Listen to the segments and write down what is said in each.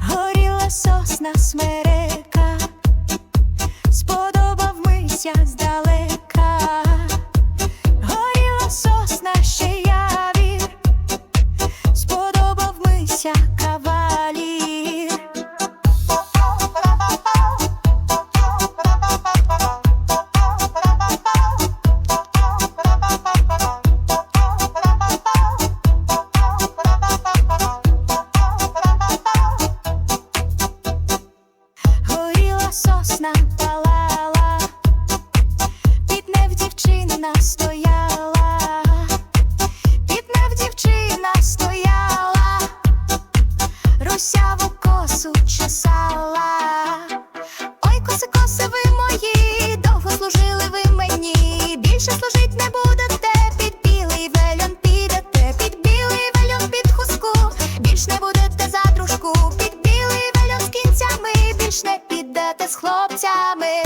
Горіла сосна смерека, сподобав мися. Косу чесала. Ой, коси, коси ви мої, довго служили ви мені, більше служить не будете, під білий вельон підете, під білий вельон під хустку, більш не будете за дружку, під білий вельон з кінцями, більш не підете з хлопцями.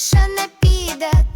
Більше не підете